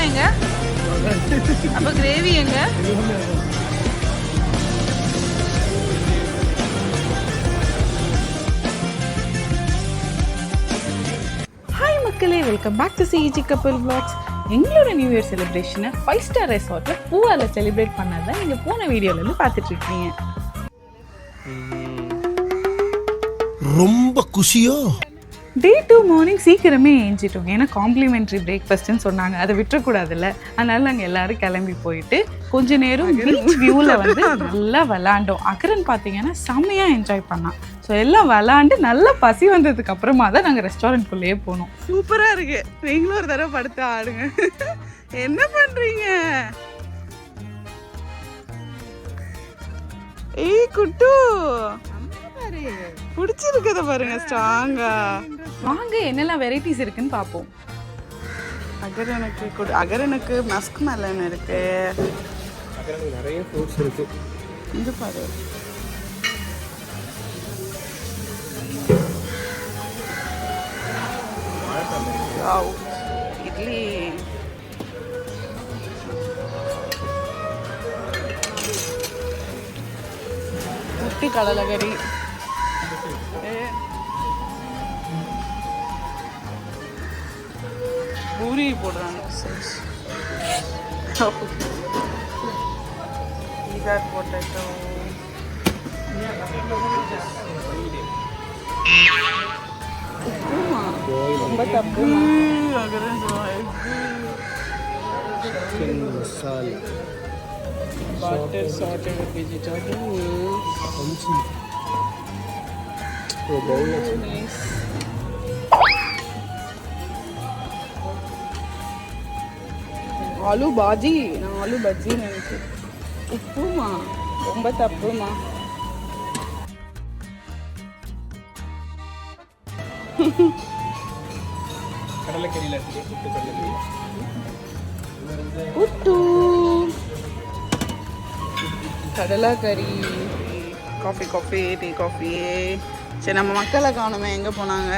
மசாலா எங்க? அப்ப கிரேவி எங்க? ஹாய் மக்களே வெல்கம் பேக் டு சிஜி கப்பல் பிளாக்ஸ் எங்களோட நியூ இயர் செலிப்ரேஷனை ஃபைவ் ஸ்டார் ரெசார்ட்டில் பூவால செலிப்ரேட் பண்ணதை நீங்கள் போன வீடியோலேருந்து பார்த்துட்டு இருக்கீங்க. ரொம்ப குஷியோ? டே டூ மார்னிங் சீக்கிரமே ஏஞ்சிட்டோம். ஏன்னா காம்ப்ளிமெண்ட்ரி பிரேக்ஃபாஸ்ட்னு சொன்னாங்க. அதை விட்டுறக்கூடாதுல்ல. அதனால நாங்கள் எல்லாரும் கிளம்பி போயிட்டு கொஞ்ச நேரம் பீச் வியூவில் வந்து நல்லா விளாண்டோம். அக்கரன் பார்த்தீங்கன்னா செம்மையாக என்ஜாய் பண்ணான். ஸோ எல்லாம் விளாண்டு நல்லா பசி வந்ததுக்கு அப்புறமா தான் நாங்கள் ரெஸ்டாரண்ட்குள்ளேயே போனோம். சூப்பராக இருக்கு. நீங்களும் ஒரு தடவை படுத்து ஆடுங்க. என்ன பண்ணுறீங்க ஏய் குட்டு. பிடிச்சிருக்கத பாருங்க ஸ்ட்ராங்கா வாங்க என்னெல்லாம் வெரைட்டிஸ் இருக்குன்னு பார்ப்போம். அகரனுக்கு கொடு அகரனுக்கு மஸ்க் மெலன் இருக்கு. நிறைய ஃப்ரூட்ஸ் இருக்கு. இது பாரு. Wow. இட்லி. முட்டி கடலைக்கறி போடுறாங்க சரி. Peanut potato. உப்புமா. ரொம்ப தப்பு chicken masala Butter sorted with vegetables. கொஞ்சம் ஒரு பவுல் Nice. ஆலு பாஜி. நான் ஆலு பஜ்ஜி நினைச்சேன் உப்புமா. ரொம்ப தப்புமா. கடலைக்கறியில் puttu கடலைக்கறி. Coffee coffee tea coffee. சரி நம்ம மக்களை காணுமே. எங்கே போனாங்க?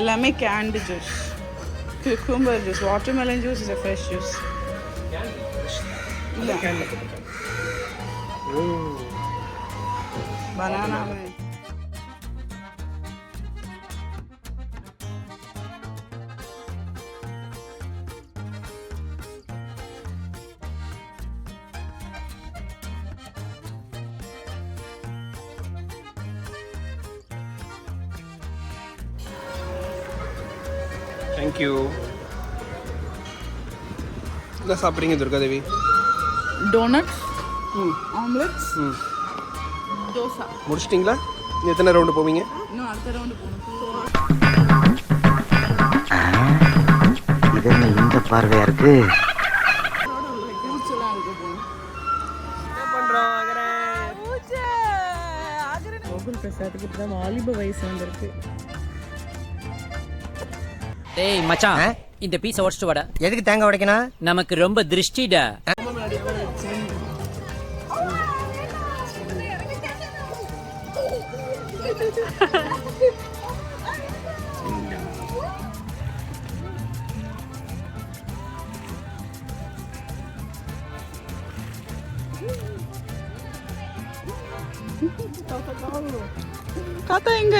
எல்லாமே canned juice cucumber juice. Watermelon juice is a fresh juice. Yeah. Banana. Thank you என்ன சாப்பிட்றீங்க துர்காதேவி டோனட்ஸ் ஆம்லெட்ஸ் ம். தோசை. முடிச்சிட்டிங்களா? இன்னும் எத்தனை ரவுண்டு போவீங்க? இன்னும் அடுத்த ரவுண்டு போகணும். இது என்ன இந்த பார்வையா இருக்கு? பிரசாத்துக்கு இப்போ தான் வாலிப வயசு வந்திருக்கு. டேய் மச்சான். இந்த பீஸ உடச்சிட்டு வாடா. எதுக்கு தேங்காய் உடைக்கணும்? நமக்கு ரொம்ப திருஷ்டிடா. தாத்தா எங்க?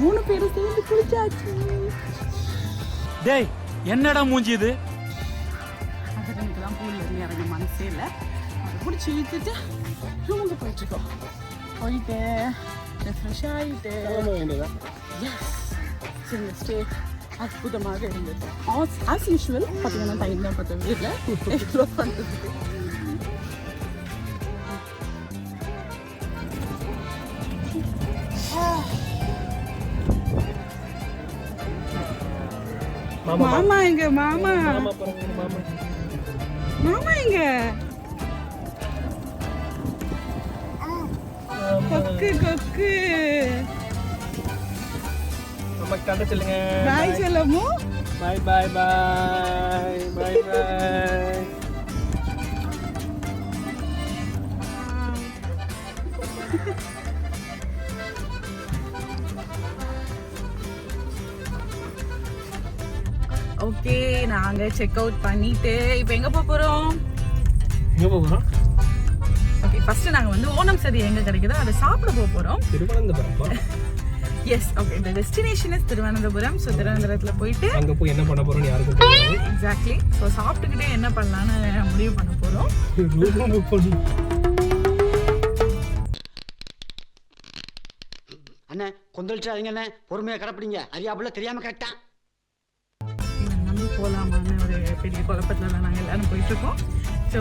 மூணு பேரும் சேர்ந்து குளிச்சாச்சு. டேய் என்னடா மூஞ்சி இது? அதை பிடிச்சி இழுத்துட்டு ரூமுக்கு போயிட்டுருக்கோம் போயிட்டு ஃப்ரெஷ் ஆகிட்டு எஸ் சரி ஸ்டே அற்புதமாக இருந்தது ஆஸ் ஆஸ் யூஷுவல் பார்த்தீங்கன்னா டைம் தான் பார்த்தோம் வீட்டில் எக்ஸ்ப்ளோர் பண்ணுறதுக்கு மாமா எங்க மாமா மாமா எங்க கொக்கு கொக்கு. சொல்லுங்க bye சொல்லமோ. Bye bye bye bye bye okay நாங்க செக் அவுட் பண்ணிட்டு இப்போ எங்க போறோம்? எங்கே போகிறோம் ஓகே ஃபர்ஸ்ட் நாங்க வந்து ஓணம் சதி எங்க கிடைக்குதோ அதை சாப்பிட போக போறோம். திருவனந்தபுரம் எஸ் ஓகே இந்த டெஸ்டினேஷன் இஸ் திருவனந்தபுரம். ஸோ திருவனந்தபுரத்துல போயிட்டு அங்கே போய் என்ன பண்ண போகிறோம்னு யாருக்கும் எக்ஸாக்ட்லி ஸோ சாப்பிட்டுக்கிட்டே என்ன பண்ணலான்னு முடிவு பண்ண போறோம். ரூம் புக் பண்ணி அண்ணே கொந்தளிச்சாதீங்க அண்ணே. பொறுமையா கடைப்பிடிங்க. அறியாப்புல தெரியாம கேட்டான் போகலாமான்னு ஒரு பெரிய குழப்பத்துல நாங்கள் எல்லாரும் போயிட்டு இருக்கோம் ஸோ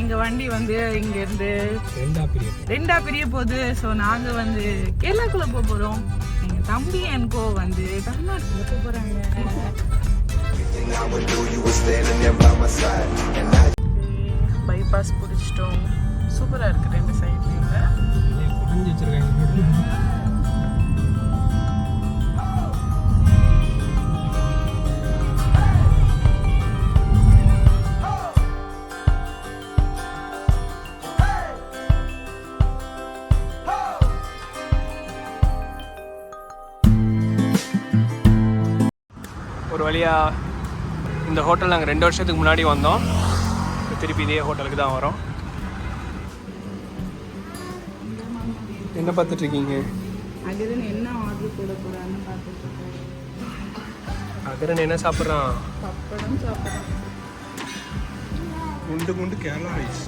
எங்க வண்டி வந்து இங்க இருந்து ரெண்டா பீரியட் ரெண்டா பிரிய போகுது. ஸோ நாங்க வந்து கேரளாக்குள்ள போக போறோம். எங்க தம்பி என்கோ வந்து தமிழ்நாட்டுக்குள்ள போக போறாங்க. பைபாஸ் பிடிச்சிட்டோம். சூப்பரா இருக்கு ரெண்டு சைட்ல ஒரு வழியா இந்த ஹோட்டல் நாங்கள் ரெண்டு வருஷத்துக்கு முன்னாடி வந்தோம். திருப்பி இதே ஹோட்டலுக்கு தான் வரோம். என்ன பார்த்துட்டு இருக்கீங்க? அகரன் என்ன ஆர்டர் போட போறான்னு பார்த்துட்டு இருக்கோம் அகரன் என்ன சாப்பிட்றான்? பப்படம் குண்டு குண்டு கேரளா ரைஸ்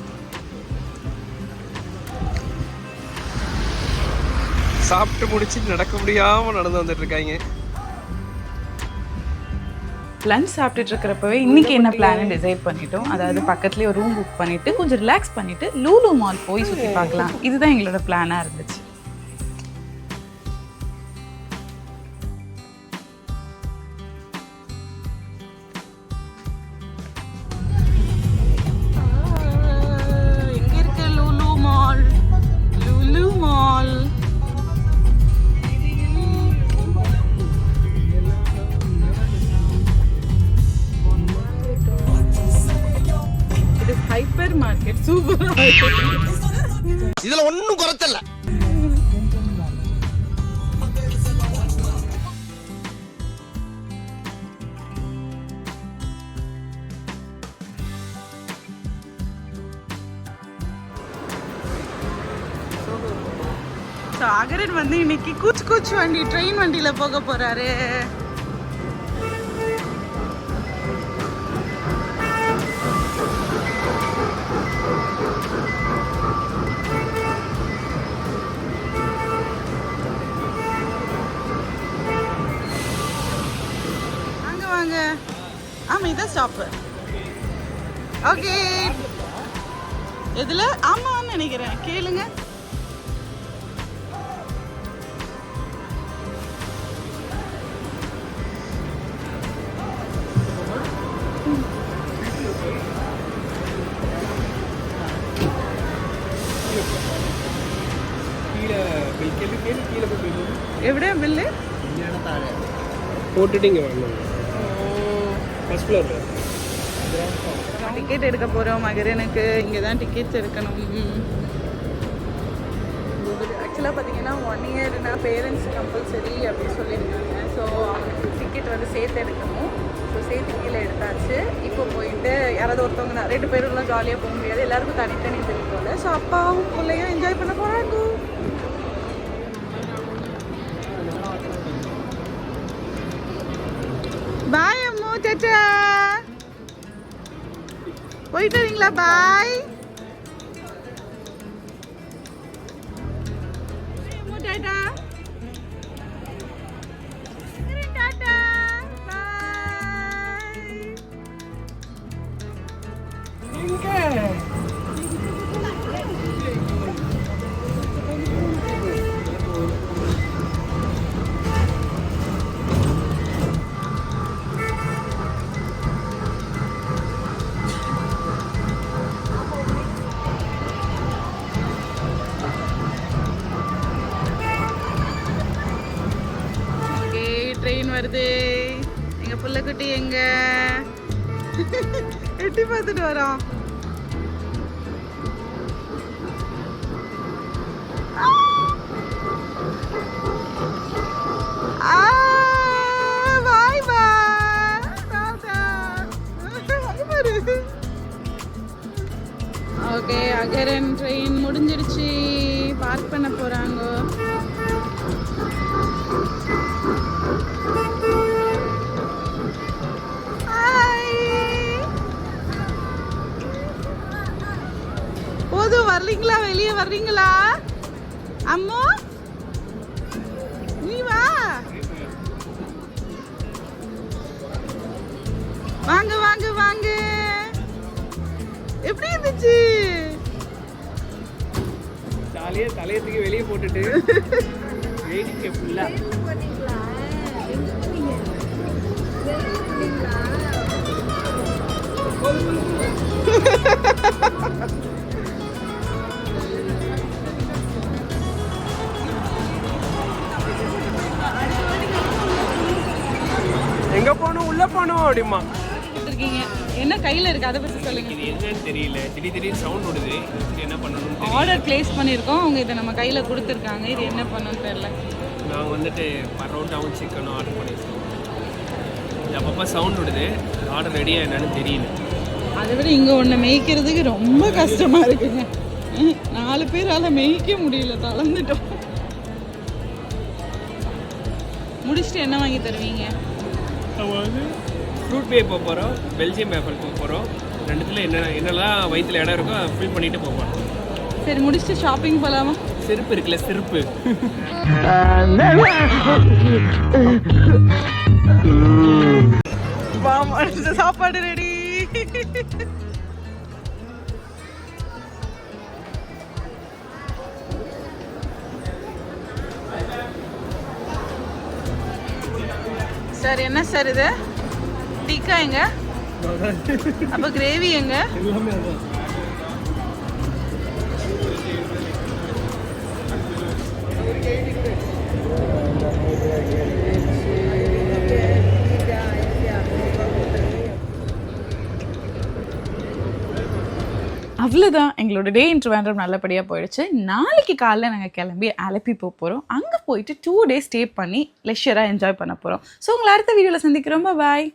சாப்பிட்டு முடிச்சு நடக்க முடியாம நடந்து வந்துட்டு இருக்காங்க. லஞ்ச் சாப்பிட்டுட்டு இருக்கிறப்பவே இன்னைக்கு என்ன பிளான் டிசைட் பண்ணிட்டோம். அதாவது பக்கத்துலேயே ஒரு ரூம் புக் பண்ணிட்டு கொஞ்சம் ரிலாக்ஸ் பண்ணிட்டு லூலு மால் போய் சுற்றி பார்க்கலாம். இதுதான் எங்களோட பிளானாக இருந்துச்சு. ஸோ அகரன் வந்து இன்னைக்கு கூச்சு கூச்சு வண்டி ட்ரெயின் வண்டியில் போக போகிறாரு வாங்க வாங்க. இதான் ஸ்டாப்பு ஓகே எதுல? ஆமான்னு நினைக்கிறேன். கேளுங்க. போட்டுட்டு இங்கே வரணும் ஃபர்ஸ்ட் ஃப்ளோரில் டிக்கெட் எடுக்க போகிறோம் மகரனுக்கு. இங்கே தான் டிக்கெட்ஸ் எடுக்கணும் ஆக்சுவலாக பார்த்தீங்கன்னா ஒன் இயர்னா பேரண்ட்ஸ் கம்பல்சரி அப்படின்னு சொல்லியிருக்காங்க. ஸோ அவனுக்கு டிக்கெட் வந்து சேர்த்து எடுக்கணும். ஸோ சேர்த்து கீழே எடுத்தாச்சு. இப்போ போயிட்டு யாராவது ஒருத்தவங்க ரெண்டு பேரும்லாம் ஜாலியாக போக முடியாது. எல்லாருக்கும் தனித்தனி பில் போல. ஸோ அப்பாவும் பிள்ளையும் என்ஜாய் பண்ண போகிறாங்க பாய் அம்மு சேச்சா போயிட்டு வரீங்களா பாய் வருது. எங்க புள்ளக்குட்டி எங்க? எட்டி பார்த்துட்டு வரோம். ஓகே அகரன் ட்ரெயின் முடிஞ்சிருச்சு. பார்க் பண்ண போறாங்க. போதும் வர்றீங்களா? வெளியே வர்றீங்களா? அம்மா? நீ வா. வாங்க வாங்க வாங்க. எப்படி இருந்துச்சு? ஜாலியாக தலையத்துக்கு வெளியே போட்டுட்டு வேடிக்கை ஃபுல்லாக எங்க போகணும்? உள்ள போகணும் அப்படிமா இருக்கீங்க. என்ன கையில இருக்கு? அதை பத்தி சொல்லுங்க. இது என்னன்னு தெரியல. திடீர் திடீர்னு சவுண்ட் விடுது இது என்ன பண்ணணும்னு தெரியல. ஆர்டர் பிளேஸ் பண்ணியிருக்கோம். அவங்க இதை நம்ம கையில கொடுத்துருக்காங்க. இது என்ன பண்ணணும்னு தெரியல. நாங்கள் வந்துட்டு பரோட்டாவும் சிக்கனும் ஆர்டர் பண்ணியிருக்கோம். அப்பப்போ சவுண்ட் விடுது ஆர்டர் ரெடியாக என்னன்னு தெரியல. அதை விட இங்க ஒண்ணு மேய்க்கிறதுக்கு ரொம்ப கஷ்டமா இருக்குங்க. நாலு பேரால மேய்க்க முடியல தளர்ந்துட்டோம். முடிச்சுட்டு என்ன வாங்கி தருவீங்க? ஃப்ரூட் பே போக போகிறோம் பெல்ஜியம் பேப்பர் போக போகிறோம் ரெண்டுத்துல என்ன என்னெல்லாம் வயிற்றுல இடம் இருக்கோ ஃபில் பண்ணிட்டு போக போகிறோம் சரி முடிச்சுட்டு ஷாப்பிங் போலாமா? செருப்பு இருக்குல்ல செருப்பு. சாப்பாடு ரெடி சார் என்ன சார் இது? டிக்கா எங்க அப்ப கிரேவி எங்க? அவ்வளோதான் எங்களோட டே இன்ட்ருவேண்டம் நல்லபடியாக போயிடுச்சு. நாளைக்கு காலைல நாங்கள் கிளம்பி அலப்பி போக போகிறோம் அங்கே போயிட்டு டூ டேஸ் ஸ்டே பண்ணி லெஷராக என்ஜாய் பண்ண போகிறோம் ஸோ உங்களை அடுத்த வீடியோவில் சந்திக்கிறோம். பாய்